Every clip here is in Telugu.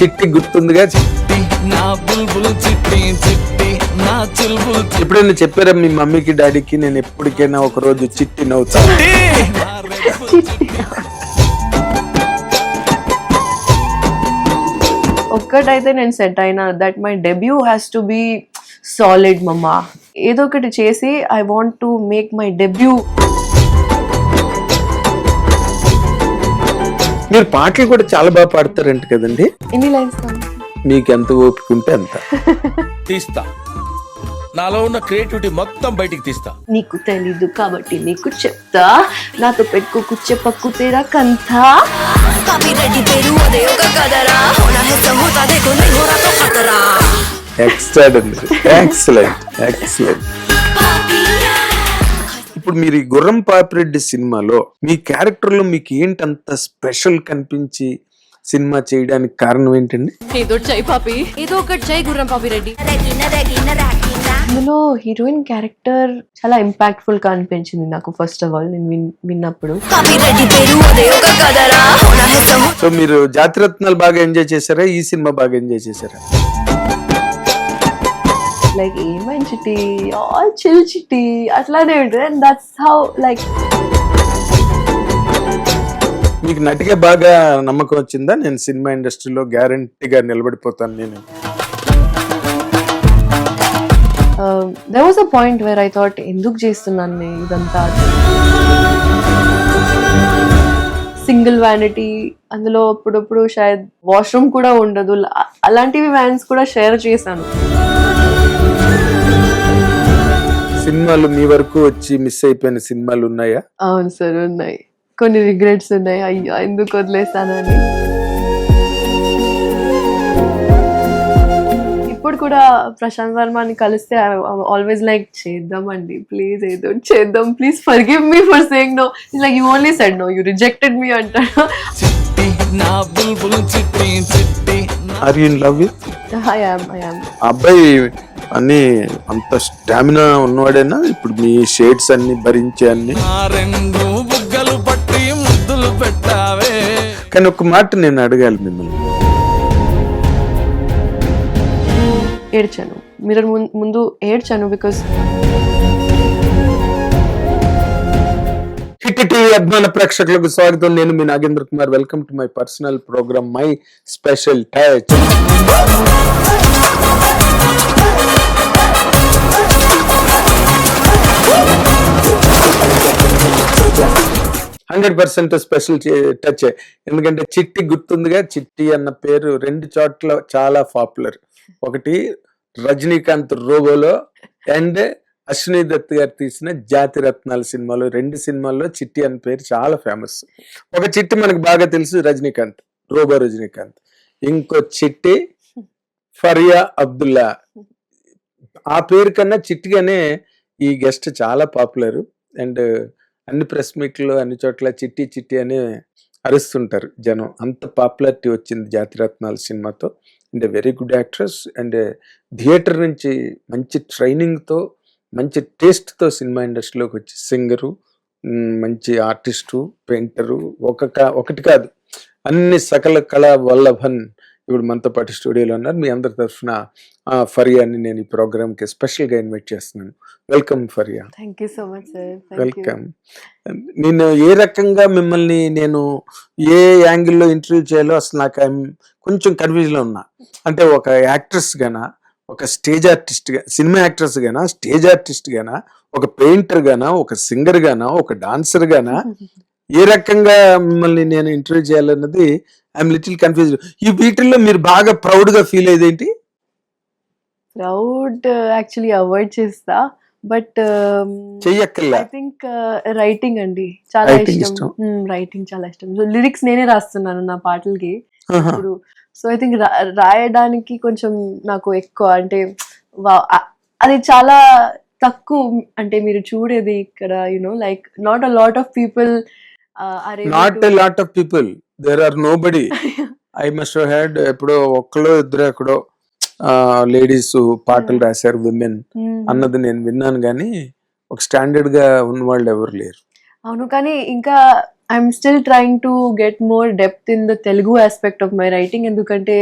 చిట్టి గుర్తుందిగా చిట్టి. నా బుల్బుల్ చిట్టి చిట్టి నా చుల్బుల్ ఎప్పుడైనా చెప్పారా మీ మమ్మీకి డాడీకి నేను ఎప్పటికైనా ఒక రోజు చిట్టి నవ్వుతా? ఒక్కటైతే నేను సెట్ అయినా that my debut has to be solid మమ్మా. ఏదో ఒకటి చేసి I want to make my debut మీరు పాటలు కూడా చాలా బాగా పాడతారంట కదండి. ఎన్ని లైన్స్ మీకు ఎంత ఓపిక అంత. తీస్తా. నాలో ఉన్న క్రియేటివిటీ మొత్తం బయటికి తీస్తా. నీకు తెలీదు కాబట్టి నీకు చెప్తా. నాతో పెట్టుకో కుచ్చే పక్కు తీరా కంతా. ఎక్సలెంట్ ఎక్సలెంట్ ఎక్సలెంట్ ఇప్పుడు మీరు గుర్రం పాపిరెడ్డి సినిమాలో మీ క్యారెక్టర్లో మీకు ఏంటంత స్పెషల్ కనిపించి సినిమా చేయడానికి కారణం ఏంటండి? గుర్రం అందులో హీరోయిన్ క్యారెక్టర్ చాలా ఇంపాక్ట్ఫుల్గా అనిపించింది నాకు ఫస్ట్ ఆఫ్ ఆల్ నేను విన్నప్పుడు. సో మీరు జాతిరత్నాలు బాగా ఎంజాయ్ చేశారా? ఈ సినిమా బాగా ఎంజాయ్ చేశారా? లైక్ ఏమైంది చిట్టి? ఆల్ చిల్ అట్లానే ఉంటుంది. అండ్ దట్స్ హౌ లైక్ మీకు నటిగా బాగా నమ్మకం వచ్చిందా? నేను సినిమా ఇండస్ట్రీలో గ్యారంటీగా నిలబడిపోతాను నేను. There was a point where I thought ఎందుకు చేస్తున్నాను నేను ఇదంతా? సింగిల్ వ్యానిటీ అందులో అప్పుడప్పుడు షాయద్ వాష్రూమ్ కూడా ఉండదు. అలాంటివి వ్యాన్స్ కూడా షేర్ చేశాను. సినిమాలు మీ వరకు వచ్చి మిస్ అయిపోయిన సినిమాలు ఉన్నాయా? అవును సార్ ఉన్నాయి. కొన్ని రిగ్రెట్స్ ఉన్నాయి. అయ్యో ఎందుకు వదిలేస్తానని ఇప్పుడు కూడా ప్రశాంత్ వర్మని కలిస్తే ఆల్వేస్ లైక్ చేద్దామండి. ప్లీజ్ ఏదో చేద్దాం. Please forgive me for saying no like you only said no you rejected me అంటాడు are you in love with I am I am అబ్బాయి అన్ని అంత స్టామినా ఉన్నవాడేనా? ఇప్పుడు మీ షేడ్స్ అన్ని భరించే అన్ని? నా రెండు బుగ్గలు పట్టి ముద్దులు పెట్టావే. కానీ ఒక మాట నేను అడగాలి మిమ్మల్ని. ఏడ్చాను. మీరు ముందు ఏడ్చాను బికాస్ హిట్ టీవీ అభిమాన ప్రేక్షకులకు స్వాగతం. నేను మీ Nagendra Kumar. Welcome to my personal program my special touch hundred percent special touch. ఎందుకంటే చిట్టి గుర్తుందిగా? చిట్టి అన్న పేరు రెండు చోట్ల చాలా పాపులర్. ఒకటి రజనీకాంత్ రోబోలో అండ్ అశ్విని దత్ గారు తీసిన జాతి రత్నాల సినిమాలో రెండు సినిమాల్లో చిట్టి అన్న పేరు చాలా ఫేమస్. ఒక చిట్టి మనకు బాగా తెలుసు రజనీకాంత్ రోబో రజనీకాంత్. ఇంకో చిట్టి ఫరియా అబ్దుల్లా. ఆ పేరు కన్నా చిట్టిగానే ఈ గెస్ట్ చాలా పాపులర్. అండ్ అన్ని ప్రెస్ మీట్లు అన్ని చోట్ల చిట్టి చిట్టి అని అరుస్తుంటారు జనం. అంత పాపులారిటీ వచ్చింది జాతిరత్నాల సినిమాతో. And very good actress and theatre నుంచి మంచి ట్రైనింగ్తో మంచి టేస్ట్తో సినిమా ఇండస్ట్రీలోకి వచ్చి సింగరు మంచి ఆర్టిస్టు పెయింటరు ఒక కా- ఒకటి కాదు అన్ని సకల కళా వల్లభన్ ఇప్పుడు మనతో పాటు స్టూడియోలో ఉన్నారు. మీ అందరి తరఫున ఫరియాని నేను ఈ ప్రోగ్రామ్కి స్పెషల్గా ఇన్వైట్ చేస్తున్నాను. Welcome Faria. Thank you so much sir welcome. నేను ఏ రకంగా మిమ్మల్ని నేను ఏ యాంగిల్లో ఇంటర్వ్యూ చేయాలో అసలు నాకు కొంచెం కన్ఫ్యూజన్లో ఉన్నా. అంటే ఒక యాక్ట్రెస్ గానా ఒక స్టేజ్ ఆర్టిస్ట్గా సినిమా యాక్ట్రెస్ గానా స్టేజ్ ఆర్టిస్ట్ గానా ఒక పెయింటర్ గానా ఒక సింగర్ గానా ఒక డాన్సర్ గానా ఏ రకంగా మిమ్మల్ని నేను ఇంటర్వ్యూ చేయాలన్నది ఐఎమ్ లిటిల్ కన్ఫ్యూజ్ ఈ వీటిల్లో మీరు బాగా ప్రౌడ్గా ఫీల్ అయ్యేదేంటి ప్రౌడ్ యాక్చువల్లీ అవాయిడ్ చేస్తా. బట్ ఐ థింక్ రైటింగ్ అండి. చాలా ఇష్టం. రైటింగ్ చాలా ఇష్టం. సో లిరిక్స్ నేనే రాస్తున్నాను నా పాటలకి. ఇప్పుడు సో ఐ థింక్ రాయడానికి కొంచెం నాకు ఎక్కువ అంటే అది చాలా తక్కువ అంటే మీరు చూడేది ఇక్కడ you know like not a lot of people not lot of people there are nobody I must had ఎప్పుడో ఒక్కలో ఇద్దరు ఎక్కడో లేడీస్ పాటలు రాశారు విమెన్ అన్నది నేను విన్నాను కానీ ఒక స్టాండర్డ్గా ఉన్న వాళ్ళు ఎవరు లేరు. అవును కానీ ఇంకా I'm still trying to get more depth in the Telugu aspect of my writing ఎందుకంటే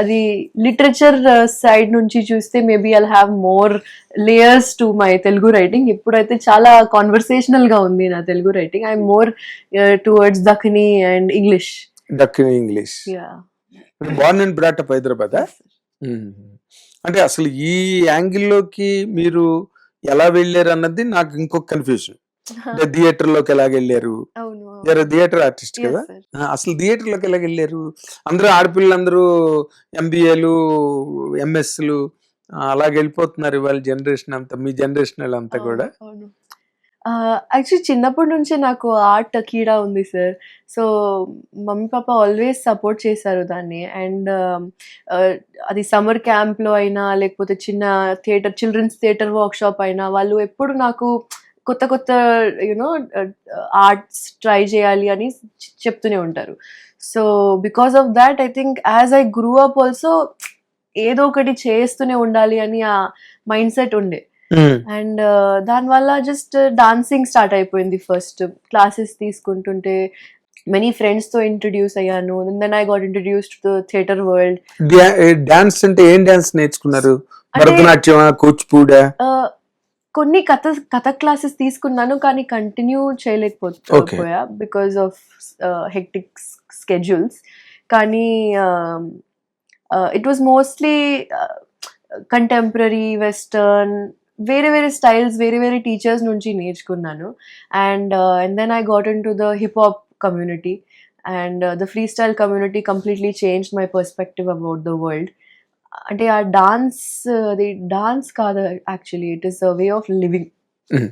అది లిటరేచర్ సైడ్ నుంచి చూస్తే maybe I'll have more layers to my Telugu writing ఇప్పుడైతే చాలా కాన్వర్సేషనల్గా ఉంది నా Telugu writing I'm more towards Dakhani and English Dakhani English born and brought up Hyderabad అంటే అసలు ఈ యాంగిల్లోకి మీరు ఎలా వెళ్ళారు అన్నది నాకు ఇంకొక కన్ఫ్యూజన్ థియేటర్లోకి ఎలా వెళ్ళారు? అవును థియేటర్ ఆర్టిస్ట్ కదా? అసలు థియేటర్లోకి ఎలా వెళ్ళారు? అందరూ ఆడపిల్లలందరూ ఎంబీఏలు ఎంఎస్లు అలాగ వెళ్ళిపోతున్నారు ఇవాళ జనరేషన్ అంతా మీ జనరేషన్ వాళ్ళంతా కూడా. యాక్చువల్లీ చిన్నప్పటి నుంచే నాకు ఆర్ట్ కీడా ఉంది sir so mummy papa always support చేశారు దాన్ని. అండ్ అది సమ్మర్ క్యాంప్లో అయినా లేకపోతే చిన్న థియేటర్ చిల్డ్రన్స్ థియేటర్ వర్క్షాప్ అయినా వాళ్ళు ఎప్పుడు నాకు కొత్త కొత్త యూనో ఆర్ట్స్ ట్రై చేయాలి అని చెప్తూనే ఉంటారు. So because of that I think as I grew up also ఏదో ఒకటి చేస్తూనే ఉండాలి అని ఆ మైండ్ సెట్ ఉండే అండ్ దానివల్ల జస్ట్ డాన్సింగ్ స్టార్ట్ అయిపోయింది ఫస్ట్ క్లాసెస్ తీసుకుంటుంటే మెనీ ఫ్రెండ్స్తో ఇంట్రడ్యూస్ అయ్యాను. Then I got introduce to theatre world dance అంటే ఏం డాన్స్ నేర్చుకున్నారు? భరతనాట్యమా కూచిపూడా? కొన్ని కథ కథ క్లాసెస్ తీసుకున్నాను కానీ కంటిన్యూ. చేయలేకపోయా బికాస్ ఆఫ్ హెక్టిక్ స్కెడ్యూల్స్ కానీ it was mostly contemporary western వేరే వేరే స్టైల్స్ వేరే వేరే టీచర్స్ నుంచి నేర్చుకున్నాను. And and then I got into the hip hop community and the freestyle community completely change my perspective about the world అంటే ఆ డాన్స్ అది డాన్స్ కాదు actually it is a way of living Mhm.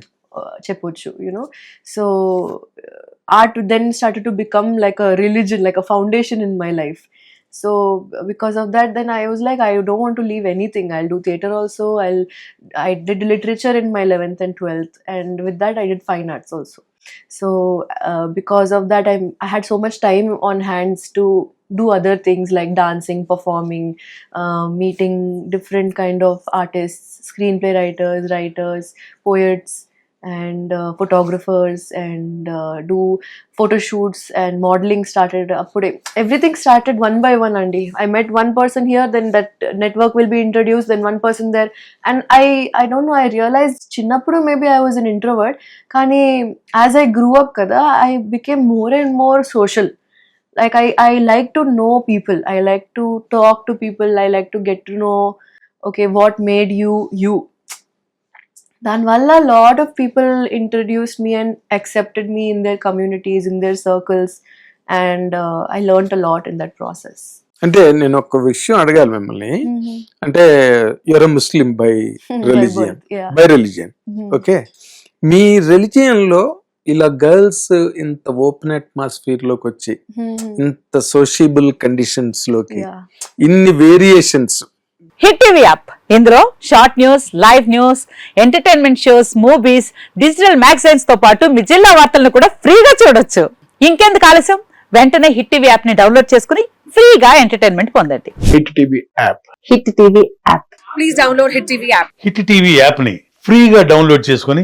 చెప్పొచ్చు you know so art then started to become like a religion like a foundation in my life so because of that then i was like i don't want to leave anything i'll do theater also i'll i did literature in my 11th and 12th and with that i did fine arts also so uh, because of that I'm, i had so much time on hands to do other things like dancing performing uh, meeting different kind of artists screenplay writers writers poets and uh, photographers and uh, do photo shoots and modeling started appude everything started one by one andy. I met one person here then that network will be introduced then one person there. And i i don't know i realized chinnappudu maybe i was an introvert కానీ as i grew up kada i became more and more social like i i like to know people. I like to talk to people. I like to get to know okay what made you you. దానివల్ల lot of people introduce me and accepted me in their communities in their circles and I learn a lot in that process అంటే నేను ఒక విషయం అడగాలి మిమ్మల్ని. అంటే your Muslim by religion by religion okay మీ రిలీజియన్లో ఇలా గర్ల్స్ ఇంత ఓపెన్ అట్మాస్ఫియర్లోకి వచ్చి ఇంత సోషియబుల్ కండిషన్స్లోకి ఇన్ని వేరియేషన్స్. Hit TV app. ఇందులో short news live news entertainment shows movies digital మ్యాగజైన్స్తో పాటు మీ జిల్లా వార్తలను కూడా ఫ్రీగా చూడొచ్చు. ఇంకెందుకు ఆలస్యం? వెంటనే హిట్ టీవీ యాప్ని డౌన్లోడ్ చేసుకుని ఫ్రీగా ఎంటర్టైన్మెంట్ పొందండి. Hit TV app. Hit TV app. Hit TV యాప్ని ఫ్రీగా డౌన్లోడ్ చేసుకొని